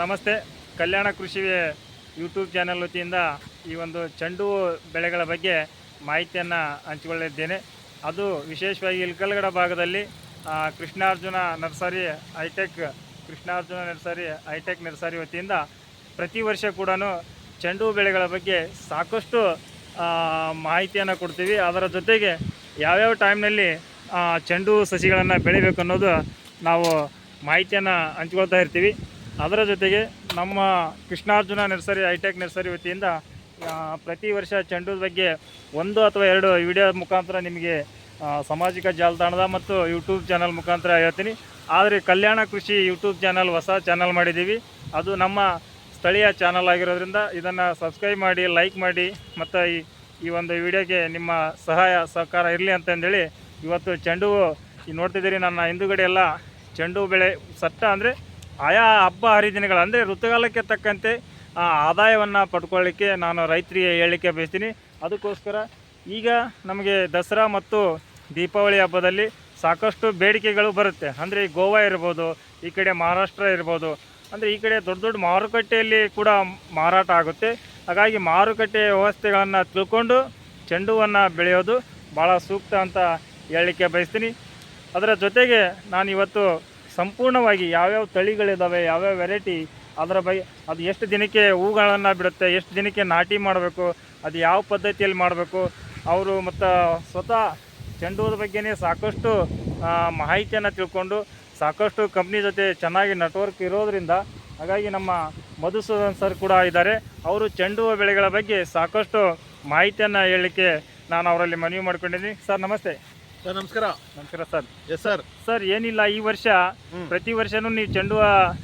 ನಮಸ್ತೆ. ಕಲ್ಯಾಣ Krishi YouTube channel ವತಿಯಿಂದ ಈ ಒಂದು ಚೆಂಡು ಬೆಳೆಗಳ ಬಗ್ಗೆ ಮಾಹಿತಿಯನ್ನು ಹಂಚಿಕೊಳ್ಳಿದ್ದೇನೆ ಅದು ವಿಶೇಷವಾಗಿ ಇಲ್ಕಲ್ಗಡ ಭಾಗದಲ್ಲಿ Krishnarjuna nursery, hi tech Krishnarjuna nursery, hi tech nursery ವತಿಯಿಂದ ಪ್ರತಿ ವರ್ಷ ಕೂಡ ಚೆಂಡು ಬೆಳೆಗಳ ಬಗ್ಗೆ ಸಾಕಷ್ಟು ಮಾಹಿತಿಯನ್ನು ಕೊಡ್ತೀವಿ. ಅದರ ಜೊತೆಗೆ ಯಾವ್ಯಾವ ಟೈಮ್ನಲ್ಲಿ ಚೆಂಡು ಸಸಿಗಳನ್ನು ಬೆಳಿಬೇಕು ಅನ್ನೋದು ನಾವು ಮಾಹಿತಿಯನ್ನು ಹಂಚ್ಕೊಳ್ತಾ ಇರ್ತೀವಿ. ಅದರ ಜೊತೆಗೆ ನಮ್ಮ ಕೃಷ್ಣಾರ್ಜುನ ನರ್ಸರಿ, ಹೈಟೆಕ್ ನರ್ಸರಿ ವತಿಯಿಂದ ಪ್ರತಿ ವರ್ಷ ಚೆಂಡು ಬಗ್ಗೆ ಒಂದು ಅಥವಾ ಎರಡು ವಿಡಿಯೋ ಮುಖಾಂತರ ನಿಮಗೆ ಸಾಮಾಜಿಕ ಜಾಲತಾಣದ ಮತ್ತು ಯೂಟ್ಯೂಬ್ ಚಾನಲ್ ಮುಖಾಂತರ ಹೇಳ್ತೀನಿ. ಆದರೆ ಕಲ್ಯಾಣ ಕೃಷಿ ಯೂಟ್ಯೂಬ್ ಚಾನಲ್, ಹೊಸ ಚಾನಲ್ ಮಾಡಿದ್ದೀವಿ. ಅದು ನಮ್ಮ ಸ್ಥಳೀಯ ಚಾನಲ್ ಆಗಿರೋದ್ರಿಂದ ಇದನ್ನು ಸಬ್ಸ್ಕ್ರೈಬ್ ಮಾಡಿ, ಲೈಕ್ ಮಾಡಿ, ಮತ್ತು ಈ ಈ ಒಂದು ವಿಡಿಯೋಗೆ ನಿಮ್ಮ ಸಹಾಯ, ಸಹಕಾರ ಇರಲಿ ಅಂತಂದೇಳಿ ಇವತ್ತು ಚೆಂಡು ನೋಡ್ತಿದ್ದೀರಿ ನನ್ನ ಹಿಂದುಗಡೆ ಎಲ್ಲ ಚೆಂಡು ಬೆಳೆ ಸಟ್ಟ ಅಂದರೆ ಆಯಾ ಹಬ್ಬ ಹರಿದಿನಗಳು ಅಂದರೆ ಋತುಗಾಲಕ್ಕೆ ತಕ್ಕಂತೆ ಆ, ಆದಾಯವನ್ನು ಪಡ್ಕೊಳ್ಳಿಕ್ಕೆ ನಾನು ರೈತರಿಗೆ ಹೇಳಲಿಕ್ಕೆ ಬಯಸ್ತೀನಿ. ಅದಕ್ಕೋಸ್ಕರ ಈಗ ನಮಗೆ ದಸರಾ ಮತ್ತು ದೀಪಾವಳಿ ಹಬ್ಬದಲ್ಲಿ ಸಾಕಷ್ಟು ಬೇಡಿಕೆಗಳು ಬರುತ್ತೆ. ಅಂದರೆ ಈ ಗೋವಾ ಇರ್ಬೋದು ಈ ಕಡೆ ಮಹಾರಾಷ್ಟ್ರ ಇರ್ಬೋದು ಅಂದರೆ ಈ ಕಡೆ ದೊಡ್ಡ ದೊಡ್ಡ ಮಾರುಕಟ್ಟೆಯಲ್ಲಿ ಕೂಡ ಮಾರಾಟ ಆಗುತ್ತೆ. ಹಾಗಾಗಿ ಮಾರುಕಟ್ಟೆ ವ್ಯವಸ್ಥೆಗಳನ್ನು ತಿಳ್ಕೊಂಡು ಚೆಂಡುವನ್ನು ಬೆಳೆಯೋದು ಭಾಳ ಸೂಕ್ತ ಅಂತ ಹೇಳಲಿಕ್ಕೆ ಬಯಸ್ತೀನಿ. ಅದರ ಜೊತೆಗೆ ನಾನು ಇವತ್ತು ಸಂಪೂರ್ಣವಾಗಿ ಯಾವ್ಯಾವ ತಳಿಗಳಿದ್ದಾವೆ ಯಾವ್ಯಾವ ವೆರೈಟಿ ಅದರ ಬಗ್ಗೆ ಅದು ಎಷ್ಟು ದಿನಕ್ಕೆ ಹೂಗಳನ್ನು ಬಿಡುತ್ತೆ, ಎಷ್ಟು ದಿನಕ್ಕೆ ನಾಟಿ ಮಾಡಬೇಕು, ಅದು ಯಾವ ಪದ್ಧತಿಯಲ್ಲಿ ಮಾಡಬೇಕು, ಅವರು ಮತ್ತು ಸ್ವತಃ ಚೆಂಡು ಹೂದ ಬಗ್ಗೆನೇ ಸಾಕಷ್ಟು ಮಾಹಿತಿಯನ್ನು ತಿಳ್ಕೊಂಡು ಸಾಕಷ್ಟು ಕಂಪ್ನಿ ಜೊತೆ ಚೆನ್ನಾಗಿ ನೆಟ್ವರ್ಕ್ ಇರೋದರಿಂದ ಹಾಗಾಗಿ ನಮ್ಮ ಮಧುಸೂದನ್ ಸರ್ ಕೂಡ ಇದ್ದಾರೆ. ಅವರು ಚೆಂಡು ಬೆಳೆಗಳ ಬಗ್ಗೆ ಸಾಕಷ್ಟು ಮಾಹಿತಿಯನ್ನು ಹೇಳಲಿಕ್ಕೆ ನಾನು ಅವರಲ್ಲಿ ಮನವಿ ಮಾಡ್ಕೊಂಡಿದ್ದೀನಿ. ಸರ್ ನಮಸ್ತೆ. ಸರ್ ನಮಸ್ಕಾರ. ನಮಸ್ಕಾರ ಸರ್. Yes sir. ಸರ್ ಏನಿಲ್ಲ ಈ ವರ್ಷ ಪ್ರತಿ ವರ್ಷನೂ ನೀವು ಚೆಂಡು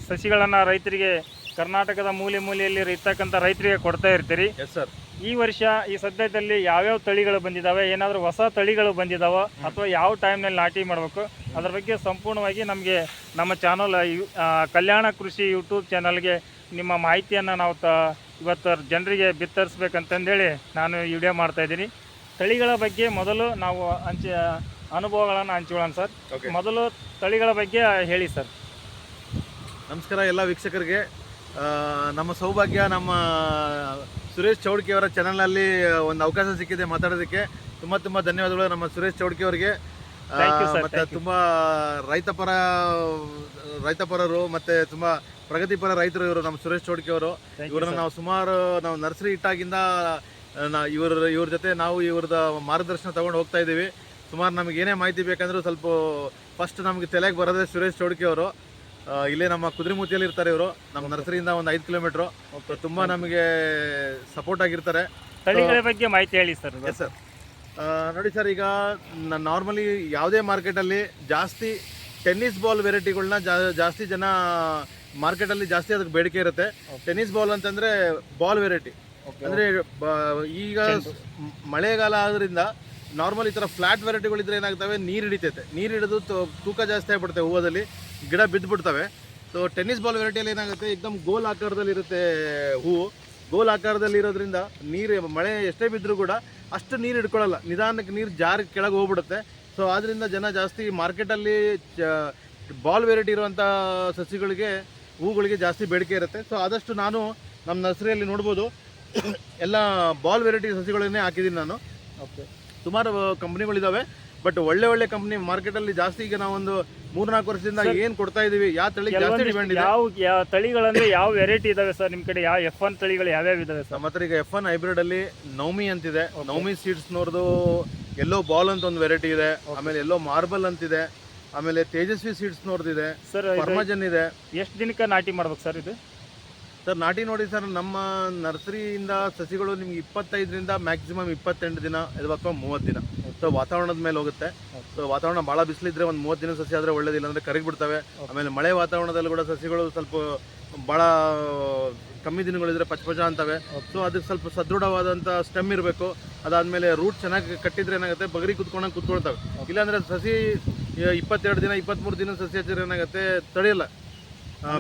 ಸಸಿಗಳನ್ನು ರೈತರಿಗೆ ಕರ್ನಾಟಕದ ಮೂಲೆ ಮೂಲೆಯಲ್ಲಿ ಇರ್ತಕ್ಕಂಥ ರೈತರಿಗೆ ಕೊಡ್ತಾ ಇರ್ತೀರಿ. Yes sir. ಈ ವರ್ಷ ಈ ಸದ್ಯದಲ್ಲಿ ಯಾವ್ಯಾವ ತಳಿಗಳು ಬಂದಿದ್ದಾವೆ ಏನಾದರೂ ಹೊಸ ತಳಿಗಳು ಬಂದಿದ್ದಾವೆ ಅಥವಾ ಯಾವ ಟೈಮ್ನಲ್ಲಿ ನಾಟಿ ಮಾಡಬೇಕು ಅದ್ರ ಬಗ್ಗೆ ಸಂಪೂರ್ಣವಾಗಿ ನಮಗೆ ನಮ್ಮ ಚಾನಲ್ ಕಲ್ಯಾಣ ಕೃಷಿ ಯೂಟ್ಯೂಬ್ ಚಾನಲ್ಗೆ ನಿಮ್ಮ ಮಾಹಿತಿಯನ್ನು ನಾವು ತ ಇವತ್ತು ಜನರಿಗೆ ಬಿತ್ತರಿಸ್ಬೇಕಂತಂದೇಳಿ ನಾನು ಈ ವಿಡಿಯೋ ಮಾಡ್ತಾ ಇದ್ದೀನಿ. ತಳಿಗಳ ಬಗ್ಗೆ ಮೊದಲು ನಾವು ಹಂಚಿ ಅನುಭವಗಳನ್ನು ಹಂಚಿಕೊಳ್ಳೋಣ ಸರ್. ಮೊದಲು ತಳಿಗಳ ಬಗ್ಗೆ ಹೇಳಿ ಸರ್. ನಮಸ್ಕಾರ ಎಲ್ಲ ವೀಕ್ಷಕರಿಗೆ. ಆ, ನಮ್ಮ ಸೌಭಾಗ್ಯ ನಮ್ಮ ಸುರೇಶ್ ಚೌಡ್ಕಿ ಅವರ ಚಾನಲ್ನಲ್ಲಿ ಒಂದು ಅವಕಾಶ ಸಿಕ್ಕಿದೆ ಮಾತಾಡೋದಕ್ಕೆ. ತುಂಬ ತುಂಬ ಧನ್ಯವಾದಗಳು ನಮ್ಮ ಸುರೇಶ್ ಚೌಡ್ಕಿ ಅವರಿಗೆ. ಆ, Thank you, sir. ಮತ್ತೆ Thank you. ತುಂಬ ರೈತಪರ ರೈತಪರರು ಮತ್ತೆ ತುಂಬ ಪ್ರಗತಿಪರ ರೈತರು ಇವರು ನಮ್ಮ ಸುರೇಶ್ ಚೌಡ್ಕಿ ಅವರು. Thank you, ಇವರನ್ನ sir. ನಾವು ಸುಮಾರು ನಾವು ನರ್ಸರಿ ಇಟ್ಟಾಗಿಂದ ನಾ ಇವ್ರ ಇವ್ರ ಜೊತೆ ನಾವು ಇವ್ರದ ಮಾರ್ಗದರ್ಶನ ತಗೊಂಡು ಹೋಗ್ತಾ ಇದ್ದೀವಿ ಸುಮಾರು ನಮಗೆ ಏನೇ ಮಾಹಿತಿ ಬೇಕಂದ್ರೂ ಸ್ವಲ್ಪ ಫಸ್ಟ್ ನಮಗೆ ತಲೆಗೆ ಬರೋದೇ ಸುರೇಶ್ ಚೌಡಕಿ ಅವರು. ಇಲ್ಲೇ ನಮ್ಮ ಕುದುರೆಮೂತಿಯಲ್ಲಿ ಇರ್ತಾರೆ ಇವರು. ನಮ್ಮ ನರ್ಸರಿಯಿಂದ ಒಂದು ಐದು ಕಿಲೋಮೀಟ್ರು. ತುಂಬ ನಮಗೆ ಸಪೋರ್ಟ್ ಆಗಿರ್ತಾರೆ. ತಳಿಗಳ ಬಗ್ಗೆ ಮಾಹಿತಿ ಹೇಳಿ ಸರ್ ಎಸ್ ಸರ್ ನೋಡಿ ಸರ್ ಈಗ ನಾರ್ಮಲಿ ಯಾವುದೇ ಮಾರ್ಕೆಟಲ್ಲಿ ಜಾಸ್ತಿ ಟೆನ್ನಿಸ್ ಬಾಲ್ ವೆರೈಟಿಗಳನ್ನ ಜಾಸ್ತಿ ಜನ ಮಾರ್ಕೆಟಲ್ಲಿ ಜಾಸ್ತಿ ಅದಕ್ಕೆ ಬೇಡಿಕೆ ಇರುತ್ತೆ. ಟೆನ್ನಿಸ್ ಬಾಲ್ ಅಂತಂದರೆ ಬಾಲ್ ವೆರೈಟಿ ಅಂದ್ರೆ ಬ- ಈಗ ಮಳೆಗಾಲ ಆದ್ರಿಂದ ನಾರ್ಮಲ್ ಈ ಥರ ಫ್ಲಾಟ್ ವೆರೈಟಿಗಳಿದ್ರೆ ಏನಾಗ್ತವೆ? ನೀರು ಹಿಡಿತೈತೆ. ನೀರು ಹಿಡಿದು ತೂ- ತೂಕ ಜಾಸ್ತಿ ಆಗ್ಬಿಡುತ್ತೆ ಹೂವದಲ್ಲಿ. ಗಿಡ ಬಿದ್ದು ಬಿಡ್ತವೆ ಸೊ ಟೆನ್ನಿಸ್ ಬಾಲ್ ವೆರೈಟಿಯಲ್ಲಿ ಏನಾಗುತ್ತೆ? ಏಕದಮ್ ಗೋಲ್ ಆಕಾರದಲ್ಲಿ ಇರುತ್ತೆ ಹೂವು ಗೋಲ್ ಆಕಾರದಲ್ಲಿ ಇರೋದ್ರಿಂದ ನೀರು ಮಳೆ ಎಷ್ಟೇ ಬಿದ್ದರೂ ಕೂಡ ಅಷ್ಟು ನೀರು ಹಿಡ್ಕೊಳ್ಳಲ್ಲ ನಿಧಾನಕ್ಕೆ ನೀರು ಜಾರಿ ಕೆಳಗೆ ಹೋಗ್ಬಿಡುತ್ತೆ. ಸೊ ಆದ್ದರಿಂದ ಜನ ಜಾಸ್ತಿ ಮಾರ್ಕೆಟಲ್ಲಿ ಬಾಲ್ ವೆರೈಟಿ ಇರುವಂಥ ಸಸಿಗಳಿಗೆ ಹೂಗಳಿಗೆ ಜಾಸ್ತಿ ಬೇಡಿಕೆ ಇರುತ್ತೆ. ಸೊ ಆದಷ್ಟು ನಾನು ನಮ್ಮ ನರ್ಸರಿಯಲ್ಲಿ ನೋಡ್ಬೋದು. ಎಲ್ಲ ಬಾಲ್ ವೆರೈಟಿ ಸಸಿಗಳನ್ನೇ ಹಾಕಿದ್ದೀನಿ ನಾನು. ಓಕೆ ಸುಮಾರು ಕಂಪ್ನಿಗಳಿದ್ದಾವೆ ಬಟ್ ಒಳ್ಳೆ ಒಳ್ಳೆ ಕಂಪ್ನಿ ಮಾರ್ಕೆಟಲ್ಲಿ ಜಾಸ್ತಿ ಈಗ ನಾವೊಂದು ಮೂರ್ನಾಲ್ಕು ವರ್ಷದಿಂದ ಏನು ಕೊಡ್ತಾ ಇದೀವಿ ಯಾವ ತಳಿ ಜಾಸ್ತಿ ಡಿಮ್ಯಾಂಡ್ ಇದೆ? ಯಾವ ಯಾವ ತಳಿಗಳಂದ್ರೆ ಯಾವ ವೆರೈಟಿ ಇದಾವೆ ಸರ್ ನಿಮ್ಮ ಕಡೆ? ಯಾವ ಎಫ್ ಒನ್ ತಳಿಗಳು ಯಾವ್ಯಾವ ಇದಾವೆ ಸರ್ ಮತ್ತೆ ಈಗ ಎಫ್ ಒನ್ ಹೈಬ್ರಿಡ್ ಅಲ್ಲಿ ನೌಮಿ ಅಂತಿದೆ. ನೌಮಿ ಸೀಡ್ಸ್ ನೋಡ್ದು ಎಲ್ಲೋ ಬಾಲ್ ಅಂತ ಒಂದು ವೆರೈಟಿ ಇದೆ. ಆಮೇಲೆ ಎಲ್ಲೋ ಮಾರ್ಬಲ್ ಅಂತಿದೆ. ಆಮೇಲೆ ತೇಜಸ್ವಿ ಸೀಡ್ಸ್ ನೋಡ್ದಿದೆ ಸರ್ ಪರ್ಮಜನ್ ಇದೆ. ಎಷ್ಟು ದಿನಕ್ಕೆ ನಾಟಿ ಮಾಡ್ಬೇಕು ಸರ್ ಇದು? ಸರ್ ನಾಟಿ ನೋಡಿ ಸರ್ ನಮ್ಮ ನರ್ಸರಿಯಿಂದ ಸಸಿಗಳು ನಿಮ್ಗೆ ಇಪ್ಪತ್ತೈದರಿಂದ ಮ್ಯಾಕ್ಸಿಮಮ್ ಇಪ್ಪತ್ತೆಂಟು ದಿನ ಅಥವಾ ಮೂವತ್ತು ದಿನ. ಸೊ ವಾತಾವರಣದ ಮೇಲೆ ಹೋಗುತ್ತೆ. ಸೊ ವಾತಾವರಣ ಭಾಳ ಬಿಸಿಲಿದ್ರೆ ಒಂದು ಮೂವತ್ತು ದಿನ ಸಸಿ ಆದರೆ ಒಳ್ಳೇದಿಲ್ಲ ಅಂದರೆ ಕರಗಿ ಬಿಡ್ತವೆ. ಆಮೇಲೆ ಮಳೆ ವಾತಾವರಣದಲ್ಲಿ ಕೂಡ ಸಸಿಗಳು ಸ್ವಲ್ಪ ಭಾಳ ಕಮ್ಮಿ ದಿನಗಳಿದ್ರೆ ಪಚ ಪಚ ಅಂತವೆ. ಸೊ ಅದಕ್ಕೆ ಸ್ವಲ್ಪ ಸದೃಢವಾದಂಥ ಸ್ಟೆಮ್ ಇರಬೇಕು. ಅದಾದಮೇಲೆ ರೂಟ್ ಚೆನ್ನಾಗಿ ಕಟ್ಟಿದ್ರೆ ಏನಾಗುತ್ತೆ? ಬಗರಿ ಕುತ್ಕೊಂಡಂಗೆ ಕುತ್ಕೊಳ್ತವೆ. ಇಲ್ಲಾಂದರೆ ಸಸಿ ಇಪ್ಪತ್ತೆರಡು ದಿನ ಇಪ್ಪತ್ತ್ಮೂರು ದಿನ ಸಸಿ ಹಚ್ಚಿದ್ರೆ ಏನಾಗುತ್ತೆ? ತಡೆಯಲ್ಲ.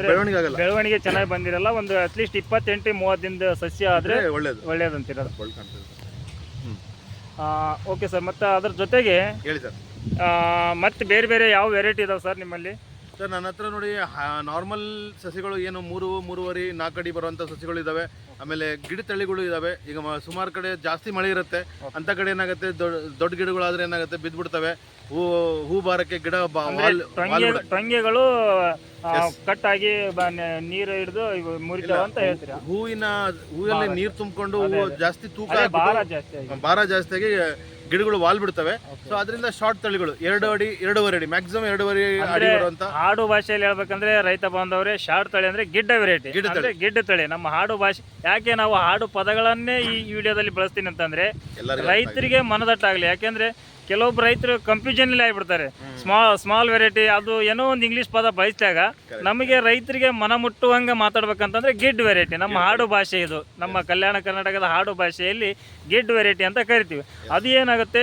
ಬೆಳವಣಿಗೆ ಆಗಲ್ಲ. ಬೆಳವಣಿಗೆ ಚೆನ್ನಾಗಿ ಬಂದಿರಲ್ಲ ಒಂದು ಅಟ್ಲೀಸ್ಟ್ ಇಪ್ಪತ್ತೆಂಟು ಮೂವತ್ತಿಂದ ಸಸ್ಯ ಆದ್ರೆ ಒಳ್ಳೇದು. ಒಳ್ಳೇದಂತೀರ ಓಕೆ ಸರ್ ಮತ್ತೆ ಅದ್ರ ಜೊತೆಗೆ ಹೇಳಿ ಸರ್ ಮತ್ತೆ ಬೇರೆ ಬೇರೆ ಯಾವ ವೆರೈಟಿ ಇದಾವೆ ಸರ್ ನಿಮ್ಮಲ್ಲಿ? ಸರ್ ನನ್ನ ಹತ್ರ ನೋಡಿ ನಾರ್ಮಲ್ ಸಸಿಗಳು ಏನು ಮೂರು ಮೂರುವರೆ ನಾಲ್ಕು ಅಡಿ ಬರುವಂಥ ಸಸಿಗಳು ಇದಾವೆ. ಆಮೇಲೆ ಗಿಡ ತಳಿಗಳು ಇದಾವೆ. ಈಗ ಸುಮಾರು ಕಡೆ ಜಾಸ್ತಿ ಮಳೆ ಇರುತ್ತೆ. ಅಂತ ಕಡೆ ಏನಾಗುತ್ತೆ? ದೊಡ್ಡ ದೊಡ್ಡ ಗಿಡಗಳಾದ್ರೆ ಏನಾಗುತ್ತೆ? ಬಿದ್ದ್ಬಿಡ್ತವೆ ಹೂ ಹೂ ಬಾರಕ್ಕೆ ಗಿಡ ಬಾ-. ಟೊಂಗೆಗಳು ಕಟ್ ಆಗಿ ಬ- ನ- ನೀರು ಹಿಡಿದು ಮುರಿತಾವ ಅಂತ ಹೇಳ್ತೀರಾ? ಹೂವಿನ ಹೂವಲ್ಲಿ ನೀರು ತುಂಬಿಕೊಂಡು ಹೂವು ಜಾಸ್ತಿ ತೂಕ ಅದೇ ಆಗ್ಬಿಟ್ಟು ಭಾರ ಜಾಸ್ತಿ ಆಗಿ ಭಾರ ಜಾಸ್ತಿಯಾಗಿ ಗಿಡಗಳು ವಾಲ್ ಬಿಡ್ತವೆ. ಸೊ ಅದರಿಂದ ಶಾರ್ಟ್ ತಳಿಗಳು ಎರಡು ಅಡಿ ಎರಡೂವರೆ ಅಡಿ ಮ್ಯಾಕ್ಸಿಮಮ್ ಎರಡೂವರೆ ಅಡಿ ಅಂತ ಹಾಡು ಭಾಷೆಯಲ್ಲಿ ಹೇಳ್ಬೇಕಂದ್ರೆ ರೈತ ಬಾಂಧವರೇ ಶಾರ್ಟ್ ತಳಿ ಅಂದ್ರೆ ಗಿಡ್ಡ ವೆರೈಟಿ ಗಿಡ್ಡ ಅಂದ್ರೆ ಗಿಡ್ಡ ತಳಿ. ನಮ್ಮ ಹಾಡು ಭಾಷೆ ಯಾಕೆ ನಾವು ಹಾಡು ಪದಗಳನ್ನೇ ಈ ವಿಡಿಯೋದಲ್ಲಿ ಬಳಸ್ತೀನಿ ಅಂತಂದ್ರೆ ರೈತರಿಗೆ ಮನದಟ್ಟಾಗ್ಲಿ. ಯಾಕೆಂದ್ರೆ ಕೆಲವೊಬ್ಬ ರೈತರು ಕನ್ಫ್ಯೂಷನ್ ಅಲ್ಲಿ ಆಗ್ಬಿಡ್ತಾರೆ. ಸ್ಮಾಲ್ ಸ್ಮಾಲ್ ವೆರೈಟಿ ಅದು ಏನೋ ಒಂದು ಇಂಗ್ಲಿಷ್ ಪದ ಬಳಸಿದಾಗ ನಮಗೆ ರೈತರಿಗೆ ಮನ ಮುಟ್ಟುವಂಗೆ ಮಾತಾಡ್ಬೇಕಂತಂದ್ರೆ ಗಿಡ್ ವೆರೈಟಿ ನಮ್ಮ ಹಾಡು ಭಾಷೆ ಇದು. ನಮ್ಮ ಕಲ್ಯಾಣ ಕರ್ನಾಟಕದ ಹಾಡು ಭಾಷೆಯಲ್ಲಿ ಗಿಡ್ ವೆರೈಟಿ ಅಂತ ಕರಿತೀವಿ. ಅದು ಏನಾಗುತ್ತೆ?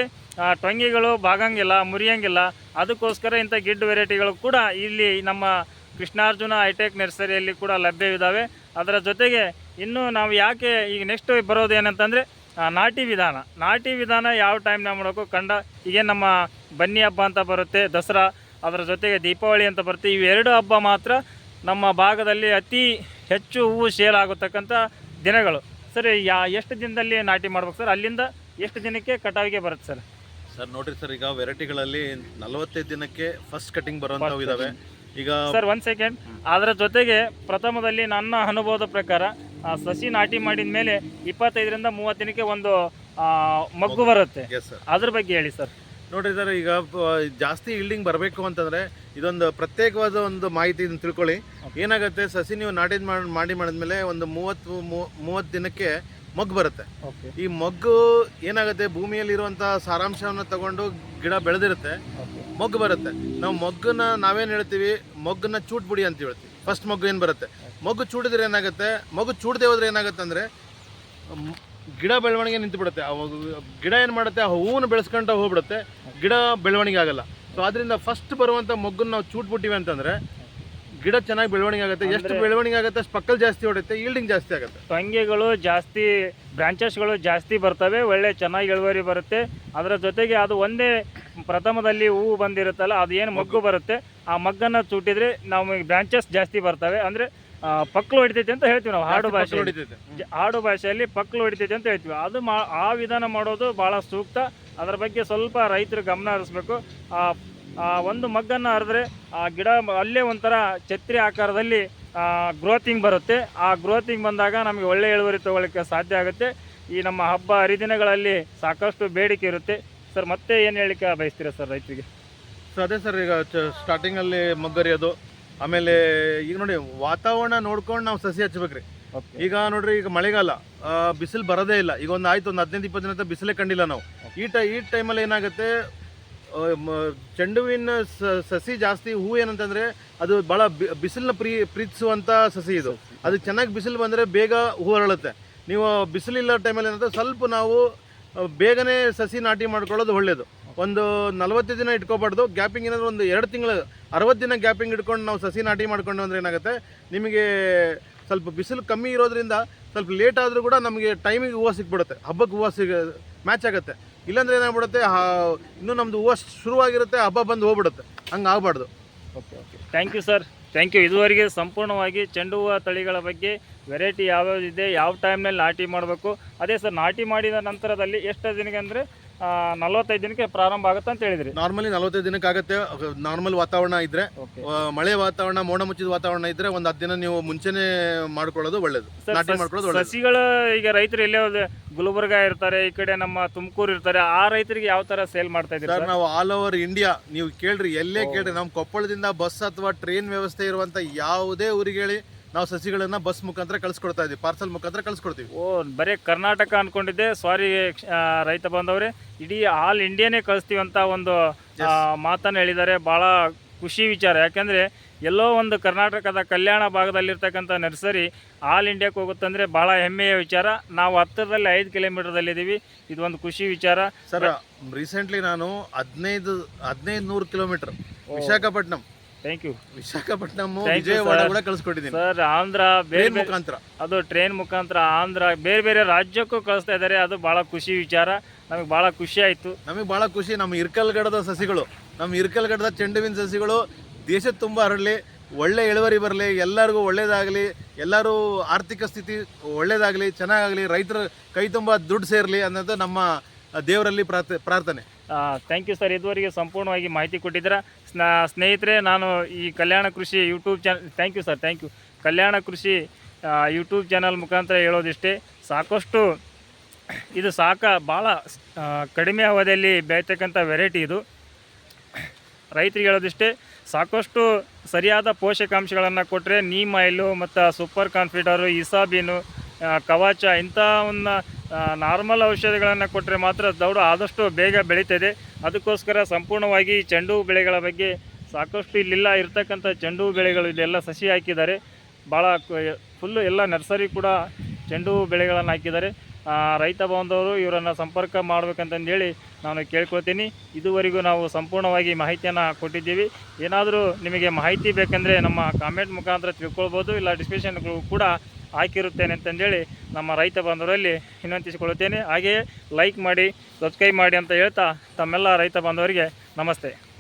ಟೊಂಗಿಗಳು ಬಾಗಂಗಿಲ್ಲ, ಮುರಿಯಂಗಿಲ್ಲ. ಅದಕ್ಕೋಸ್ಕರ ಇಂಥ ಗಿಡ್ ವೆರೈಟಿಗಳು ಕೂಡ ಇಲ್ಲಿ ನಮ್ಮ ಕೃಷ್ಣಾರ್ಜುನ ಹೈಟೆಕ್ ನರ್ಸರಿಯಲ್ಲಿ ಕೂಡ ಲಭ್ಯವಿದ್ದಾವೆ ಅದರ ಜೊತೆಗೆ ಇನ್ನು ನಾವು ಯಾಕೆ ಈಗ ನೆಕ್ಸ್ಟ್ ಬರೋದು ಏನಂತಂದರೆ ನಾಟಿ ವಿಧಾನ. ನಾಟಿ ವಿಧಾನ ಯಾವ ಟೈಮ್ನಾಗ ಮಾಡಬೇಕು ಕಂಡ ಈಗ ನಮ್ಮ ಬನ್ನಿ ಹಬ್ಬ ಅಂತ ಬರುತ್ತೆ, ದಸರಾ. ಅದರ ಜೊತೆಗೆ ದೀಪಾವಳಿ ಅಂತ ಬರುತ್ತೆ. ಇವೆರಡು ಹಬ್ಬ ಮಾತ್ರ ನಮ್ಮ ಭಾಗದಲ್ಲಿ ಅತಿ ಹೆಚ್ಚು ಹೂವು ಸೇಲ್ ಆಗತಕ್ಕಂಥ ದಿನಗಳು. ಸರಿ, ಯಾ, ಎಷ್ಟು ದಿನದಲ್ಲಿ ನಾಟಿ ಮಾಡ್ಬೇಕು ಸರ್? ಅಲ್ಲಿಂದ ಎಷ್ಟು ದಿನಕ್ಕೆ ಕಟಾವಿಗೆ ಬರುತ್ತೆ ಸರ್? ಸರ್ ನೋಡ್ರಿ ಸರ್ ಈಗ ವೆರೈಟಿಗಳಲ್ಲಿ ನಲವತ್ತೈದು ದಿನಕ್ಕೆ ಫಸ್ಟ್ ಕಟಿಂಗ್ ಬರುವಂತವು ಇದಾವೆ. ಈಗ ಸರ್ ಒಂದ್ ಸೆಕೆಂಡ್ ಅದರ ಜೊತೆಗೆ ಪ್ರಥಮದಲ್ಲಿ ನನ್ನ ಅನುಭವದ ಪ್ರಕಾರ ಆ, ಸಸಿ ನಾಟಿ ಮಾಡಿದ ಮೇಲೆ ಇಪ್ಪತ್ತೈದರಿಂದ ಮೂವತ್ತು ದಿನಕ್ಕೆ ಒಂದು ಆ, ಮಗ್ಗು ಬರುತ್ತೆ. ಎಸ್ ಸರ್ ಅದ್ರ ಬಗ್ಗೆ ಹೇಳಿ ಸರ್. ನೋಡ್ರಿ ಸರ್ ಈಗ ಪ- ಜಾಸ್ತಿ ಇಲ್ಡಿಂಗ್ ಬರಬೇಕು ಅಂತಂದ್ರೆ ಇದೊಂದು ಪ್ರತ್ಯೇಕವಾದ ಒಂದು ಮಾಹಿತಿ ಇದನ್ನ ತಿಳ್ಕೊಳ್ಳಿ. ಏನಾಗುತ್ತೆ ಸಸಿ ನೀವು ನಾಟಿ ಮಾಡಿ ಮಾಡಿ ಮಾಡಿದ್ಮೇಲೆ ಒಂದು ಮೂವತ್ತು ಮೂವತ್ತು ದಿನಕ್ಕೆ ಮೊಗ್ಗು ಬರುತ್ತೆ. ಈ ಮೊಗ್ಗು ಏನಾಗುತ್ತೆ? ಭೂಮಿಯಲ್ಲಿರುವಂಥ ಸಾರಾಂಶವನ್ನು ತಗೊಂಡು ಗಿಡ ಬೆಳೆದಿರುತ್ತೆ. ಮೊಗ್ಗು ಬರುತ್ತೆ. ನಾವು ಮೊಗ್ಗನ್ನ ನಾವೇನು ಹೇಳ್ತೀವಿ? ಮೊಗ್ಗನ್ನ ಚೂಟ್ಬಿಡಿ ಅಂತ ಹೇಳ್ತೀವಿ. ಫಸ್ಟ್ ಮೊಗ್ಗು ಏನು ಬರುತ್ತೆ? ಮೊಗ್ಗು ಚೂಡಿದ್ರೆ ಏನಾಗುತ್ತೆ? ಮಗ್ ಚೂಡದೆ ಹೋದ್ರೆ ಏನಾಗುತ್ತೆ ಅಂದರೆ ಗಿಡ ಬೆಳವಣಿಗೆ ನಿಂತು ಬಿಡುತ್ತೆ ಗಿಡ ಏನು ಮಾಡುತ್ತೆ? ಆ ಹೂವನ್ನು ಬೆಳೆಸ್ಕೊಂತ ಹೋಗ್ಬಿಡುತ್ತೆ. ಗಿಡ ಬೆಳವಣಿಗೆ ಆಗಲ್ಲ. ಸೊ ಅದರಿಂದ ಫಸ್ಟ್ ಬರುವಂಥ ಮೊಗ್ಗನ್ನ ನಾವು ಚೂಟ್ಬಿಟ್ಟಿವಿ ಅಂತಂದರೆ ಗಿಡ ಚೆನ್ನಾಗಿ ಬೆಳವಣಿಗೆ ಆಗುತ್ತೆ. ಎಷ್ಟು ಬೆಳವಣಿಗೆ ಆಗುತ್ತೆ ಅಷ್ಟು ಪಕ್ಕಲ್ ಜಾಸ್ತಿ ಹೊಡುತ್ತೆ ಈಲ್ಡಿಂಗ್ ಜಾಸ್ತಿ ಆಗುತ್ತೆ. ಟೊಂಗೆಗಳು ಜಾಸ್ತಿ ಬ್ರಾಂಚಸ್ಗಳು ಜಾಸ್ತಿ ಬರ್ತವೆ ಒಳ್ಳೆ ಚೆನ್ನಾಗಿ ಇಳುವರಿ ಬರುತ್ತೆ. ಅದರ ಜೊತೆಗೆ ಅದು ಒಂದೇ ಪ್ರಥಮದಲ್ಲಿ ಹೂವು ಬಂದಿರುತ್ತಲ್ಲ ಅದು ಏನು ಮಗ್ಗು ಬರುತ್ತೆ. ಆ ಮಗ್ಗನ್ನು ಚೂಟಿದ್ರೆ ನಮಗೆ ಬ್ರಾಂಚಸ್ ಜಾಸ್ತಿ ಬರ್ತವೆ. ಅಂದರೆ ಪಕ್ಕಲು ಹೊಡಿತೈತೆ ಅಂತ ಹೇಳ್ತೀವಿ ನಾವು ಹಾಡು ಭಾಷೆ ಹಾಡು ಭಾಷೆಯಲ್ಲಿ ಪಕ್ಲು ಹೊಡಿತೈತೆ ಅಂತ ಹೇಳ್ತೀವಿ. ಅದು ಮಾ ಆ ವಿಧಾನ ಮಾಡೋದು ಭಾಳ ಸೂಕ್ತ. ಅದರ ಬಗ್ಗೆ ಸ್ವಲ್ಪ ರೈತರು ಗಮನ ಹರಿಸ್ಬೇಕು. ಆ ಒಂದು ಮಗ್ಗನ್ನು ಹರಿದ್ರೆ ಆ ಗಿಡ ಅಲ್ಲೇ ಒಂಥರ ಛತ್ರಿ ಆಕಾರದಲ್ಲಿ ಗ್ರೋತಿಂಗ್ ಬರುತ್ತೆ. ಆ ಗ್ರೋತಿಂಗ್ ಬಂದಾಗ ನಮಗೆ ಒಳ್ಳೆ ಇಳುವರಿ ತಗೊಳ್ಳೋಕ್ಕೆ ಸಾಧ್ಯ ಆಗುತ್ತೆ. ಈ ನಮ್ಮ ಹಬ್ಬ ಹರಿದಿನಗಳಲ್ಲಿ ಸಾಕಷ್ಟು ಬೇಡಿಕೆ ಇರುತ್ತೆ. ಸರ್ ಮತ್ತೆ ಏನು ಹೇಳಲಿಕ್ಕೆ ಬಯಸ್ತೀರಾ ಸರ್ ರೈತರಿಗೆ? ಸರ್ ಅದೇ ಸರ್ ಈಗ ಸ್ಟಾರ್ಟಿಂಗಲ್ಲಿ ಮಗ್ಗರಿಯೋದು ಆಮೇಲೆ ಈಗ ನೋಡಿ ವಾತಾವರಣ ನೋಡ್ಕೊಂಡು ನಾವು ಸಸಿ ಹಚ್ಬೇಕ್ರಿ. ಈಗ ನೋಡ್ರಿ ಈಗ ಮಳೆಗಾಲ ಬಿಸಿಲು ಬರೋದೇ ಇಲ್ಲ. ಈಗ ಒಂದು ಆಯ್ತು ಒಂದು ಹದಿನೈದು ಇಪ್ಪತ್ತು ದಿನ ಬಿಸಿಲೇ ಕಂಡಿಲ್ಲ ನಾವು. ಈ ಟೈ ಈ ಟೈಮಲ್ಲಿ ಏನಾಗುತ್ತೆ ಚೆಂಡುವಿನ ಸಸಿ ಜಾಸ್ತಿ ಹೂ ಏನಂತಂದ್ರೆ ಅದು ಭಾಳ ಬಿಸಿಲನ್ನ ಪ್ರೀ ಪ್ರೀತಿಸುವಂಥ ಸಸಿ ಇದು. ಅದು ಚೆನ್ನಾಗಿ ಬಿಸಿಲು ಬಂದರೆ ಬೇಗ ಹೂ ಅರಳುತ್ತೆ. ನೀವು ಬಿಸಿಲಿಲ್ಲ ಟೈಮಲ್ಲಿ ಏನಂದ್ರೆ ಸ್ವಲ್ಪ ನಾವು ಬೇಗನೆ ಸಸಿ ನಾಟಿ ಮಾಡ್ಕೊಳ್ಳೋದು ಒಳ್ಳೆಯದು ಒಂದು ನಲವತ್ತು ದಿನ ಇಟ್ಕೋಬಾರ್ದು. ಗ್ಯಾಪಿಂಗ್ ಏನಾದರೂ ಒಂದು ಎರಡು ತಿಂಗಳು, ಅರವತ್ತು ದಿನ ಗ್ಯಾಪಿಂಗ್ ಇಟ್ಕೊಂಡು ನಾವು ಸಸಿ ನಾಟಿ ಮಾಡ್ಕೊಂಡು ಅಂದ್ರೆ ಏನಾಗುತ್ತೆ? ನಿಮಗೆ ಸ್ವಲ್ಪ ಬಿಸಿಲು ಕಮ್ಮಿ ಇರೋದ್ರಿಂದ ಸ್ವಲ್ಪ ಲೇಟ್ ಆದರೂ ಕೂಡ ನಮಗೆ ಟೈಮಿಗೆ ಹೂವು ಸಿಕ್ಬಿಡುತ್ತೆ. ಹಬ್ಬಕ್ಕೆ ಹೂವು ಸಿಗ ಮ್ಯಾಚ್ ಆಗುತ್ತೆ. ಇಲ್ಲಾಂದ್ರೆ ಏನಾಗ್ಬಿಡುತ್ತೆ ಇನ್ನೂ ನಮ್ದು ಹೂವು ಶುರುವಾಗಿರುತ್ತೆ, ಹಬ್ಬ ಬಂದು ಹೋಗ್ಬಿಡುತ್ತೆ. ಹಂಗೆ ಆಗಬಾರ್ದು. Okay okay. Thank you sir thank you ಇದುವರೆಗೆ ಸಂಪೂರ್ಣವಾಗಿ ಚೆಂಡು ಹೂವು ತಳಿಗಳ ಬಗ್ಗೆ ವೆರೈಟಿ ಯಾವ್ಯಾವ್ದಿದೆ, ಯಾವ ಟೈಮ್ನಲ್ಲಿ ನಾಟಿ ಮಾಡಬೇಕು. ಅದೇ ಸರ್ ನಾಟಿ ಮಾಡಿದ ನಂತರದಲ್ಲಿ ಎಷ್ಟು ದಿನಕ್ಕೆ ಅಂದರೆ ನಲ್ವತ್ತೈದು ದಿನಕ್ಕೆ ಪ್ರಾರಂಭ ಆಗುತ್ತೆ ಅಂತ ಹೇಳಿದ್ರಿ. ನಾರ್ಮಲಿ ನಲವತ್ತೈದು ದಿನಕ್ಕೆ ಆಗುತ್ತೆ. ನಾರ್ಮಲ್ ವಾತಾವರಣ ಇದ್ರೆ ಆ, ಮಳೆ ವಾತಾವರಣ ಮೋಡ ಮುಚ್ಚಿದ ವಾತಾವರಣ ಇದ್ರೆ ಒಂದ್ ಹತ್ತು ದಿನ ನೀವು ಮುಂಚೆನೆ ಮಾಡ್ಕೊಳ್ಳೋದು ಒಳ್ಳೇದು. ಸರ್, ನಾಟಿ ಮಾಡ್ಕೊಳ್ಳೋದು ಒಳ್ಳೇದು. ಸಸಿಗಳು ಈಗ ರೈತರು ಎಲ್ಲೇ ಹೋದ್ರೆ ಗುಲ್ಬರ್ಗ ಇರ್ತಾರೆ ಈ ಕಡೆ ನಮ್ಮ ತುಮಕೂರು ಇರ್ತಾರೆ ಆ ರೈತರಿಗೆ ಯಾವ ತರ ಸೇಲ್ ಮಾಡ್ತಾ ಇದ್ದೀರಿ ಸರ್ ಸರ್? ನಾವು ಆಲ್ ಓವರ್ ಇಂಡಿಯಾ ನೀವು ಕೇಳ್ರಿ ಎಲ್ಲೇ ಕೇಳ್ರಿ ನಮ್ಮ ಕೊಪ್ಪಳದಿಂದ ಬಸ್ ಅಥವಾ ಟ್ರೈನ್ ವ್ಯವಸ್ಥೆ ಇರುವಂತ ಯಾವುದೇ ಊರಿಗೆ ಹೇಳಿ ನಾವು ಸಸಿಗಳನ್ನ ಬಸ್ ಮುಖಾಂತರ ಕಳ್ಸಿಕೊಡ್ತಾ ಇದೀವಿ ಪಾರ್ಸಲ್ ಮುಖಾಂತರ ಕಳ್ಸಿಕೊಡ್ತೀವಿ. ಓ ಬರೀ ಕರ್ನಾಟಕ ಅನ್ಕೊಂಡಿದ್ದೆ ಸಾರಿ ರೈತ ಬಂದವ್ರೆ ಇಡೀ ಆಲ್ ಇಂಡಿಯಾನೇ ಕಳಿಸ್ತೀವಿ ಅಂತ ಒಂದು ಮಾತನ್ನು ಮಾತನ್ನ ಹೇಳಿದ್ದಾರೆ ಭಾಳ ಖುಷಿ ವಿಚಾರ. ಯಾಕೆಂದರೆ ಎಲ್ಲೋ ಒಂದು ಕರ್ನಾಟಕದ ಕಲ್ಯಾಣ ಭಾಗದಲ್ಲಿರ್ತಕ್ಕಂಥ ನರ್ಸರಿ ಆಲ್ ಇಂಡಿಯಾಕ್ಕೆ ಹೋಗುತ್ತಂದರೆ ಭಾಳ ಹೆಮ್ಮೆಯ ವಿಚಾರ. ನಾವು ಹತ್ತಿರದಲ್ಲಿ ಐದು ಕಿಲೋಮೀಟರ್ದಲ್ಲಿದ್ದೀವಿ ಇದೊಂದು ಖುಷಿ ವಿಚಾರ. ಸರ್ ರೀಸೆಂಟ್ಲಿ ನಾನು ಹದಿನೈದು ಹದಿನೈದು ನೂರು kilometre Visakhapatnam thank you Visakhapatnam Thank you, Vijayawada sir. ಕೂಡ ಕಳ್ಸಿಕೊಟ್ಟಿದ್ದೀನಿ. ಸರ್ ಆಂಧ್ರ ಬೇರೆ ಮುಖಾಂತರ. ಅದು ಟ್ರೈನ್ ಮುಖಾಂತರ ಆಂಧ್ರ ಬೇರೆ ಬೇರೆ ರಾಜ್ಯಕ್ಕೂ ಕಳಿಸ್ತಾ ಇದ್ದಾರೆ. ಅದು ಭಾಳ ಖುಷಿ ವಿಚಾರ. ನಮಗೆ ಭಾಳ ಖುಷಿ ಆಯಿತು. ನಮಗೆ ಬಹಳ ಖುಷಿ. ನಮ್ಮ ಇರ್ಕಲ್ಗಡದ ಸಸಿಗಳು ನಮ್ಮ ಇರ್ಕಲ್ಗಡದ ಚೆಂಡುವಿನ ಸಸಿಗಳು ದೇಶದ ತುಂಬ ಹರಡಲಿ ಒಳ್ಳೆ ಇಳುವರಿ ಬರಲಿ ಎಲ್ಲರಿಗೂ ಒಳ್ಳೇದಾಗಲಿ ಎಲ್ಲರೂ ಆರ್ಥಿಕ ಸ್ಥಿತಿ ಒಳ್ಳೇದಾಗಲಿ ಚೆನ್ನಾಗಾಗಲಿ ರೈತರ ಕೈ ತುಂಬ ದುಡ್ಡು ಸೇರಲಿ ಅನ್ನೋದು ನಮ್ಮ ದೇವರಲ್ಲಿ ಪ್ರಾರ್ಥ, ಪ್ರಾರ್ಥನೆ. ಥ್ಯಾಂಕ್ ಯು ಸರ್ ಇದುವರೆಗೆ ಸಂಪೂರ್ಣವಾಗಿ ಮಾಹಿತಿ ಕೊಟ್ಟಿದ್ದೀರಾ. ಸ್ನ, ಸ್ನೇಹಿತರೆ, ನಾನು ಈ Kalyana Krishi YouTube channel thank you sir thank you Kalyana Krishi YouTube channel ಮುಖಾಂತರ ಹೇಳೋದಿಷ್ಟೇ, ಸಾಕಷ್ಟು, ಇದು ಸಾಕ ಭಾಳ ಕಡಿಮೆ ಅವಧಿಯಲ್ಲಿ ಬೆಳೀತಕ್ಕಂಥ ವೆರೈಟಿ ಇದು. ರೈತರಿಗೆ ಹೇಳೋದಿಷ್ಟೇ, ಸಾಕಷ್ಟು ಸರಿಯಾದ ಪೋಷಕಾಂಶಗಳನ್ನು ಕೊಟ್ಟರೆ ನೀಮ್ ಆಯಿಲು ಮತ್ತು super Confidor Isabion Kavach Kavach ಇಂಥ ಒಂದು ನಾರ್ಮಲ್ ಔಷಧಿಗಳನ್ನು ಕೊಟ್ಟರೆ ಮಾತ್ರ ದೌಡು ಆದಷ್ಟು ಬೇಗ ಬೆಳೀತದೆ. ಅದಕ್ಕೋಸ್ಕರ ಸಂಪೂರ್ಣವಾಗಿ ಚೆಂಡು ಬೆಳೆಗಳ ಬಗ್ಗೆ ಸಾಕಷ್ಟು ಇಲ್ಲಿಲ್ಲ. ಇರ್ತಕ್ಕಂಥ ಚೆಂಡು ಹೂ ಬೆಳೆಗಳು ಇಲ್ಲೆಲ್ಲ ಸಸಿ ಹಾಕಿದ್ದಾರೆ. ಭಾಳ ಫುಲ್ಲು ಎಲ್ಲ ನರ್ಸರಿ ಕೂಡ ಚೆಂಡು ಬೆಳೆಗಳನ್ನು ಹಾಕಿದ್ದಾರೆ. ರೈತ ಬಾಂಧವರು ಇವರನ್ನು ಸಂಪರ್ಕ ಮಾಡಬೇಕಂತಂದೇಳಿ ನಾನು ಕೇಳ್ಕೊಳ್ತೀನಿ. ಇದುವರೆಗೂ ನಾವು ಸಂಪೂರ್ಣವಾಗಿ ಮಾಹಿತಿಯನ್ನು ಕೊಟ್ಟಿದ್ದೀವಿ. ಏನಾದರೂ ನಿಮಗೆ ಮಾಹಿತಿ ಬೇಕೆಂದರೆ ನಮ್ಮ ಕಾಮೆಂಟ್ ಮುಖಾಂತರ ತಿಳ್ಕೊಳ್ಬೋದು. ಇಲ್ಲ ಡಿಸ್ಕ್ರಿಪ್ಷನ್ಗಳು ಕೂಡ ಹಾಕಿರುತ್ತೇನೆ ಅಂತಂದೇಳಿ ನಮ್ಮ ರೈತ ಬಾಂಧವರಲ್ಲಿ ವಿನಂತಿಸಿಕೊಳ್ಳುತ್ತೇನೆ. ಹಾಗೆಯೇ ಲೈಕ್ ಮಾಡಿ ಸಬ್ಸ್ಕ್ರೈಬ್ ಮಾಡಿ ಅಂತ ಹೇಳ್ತಾ ತಮ್ಮೆಲ್ಲ ರೈತ ಬಾಂಧವರಿಗೆ ನಮಸ್ತೆ.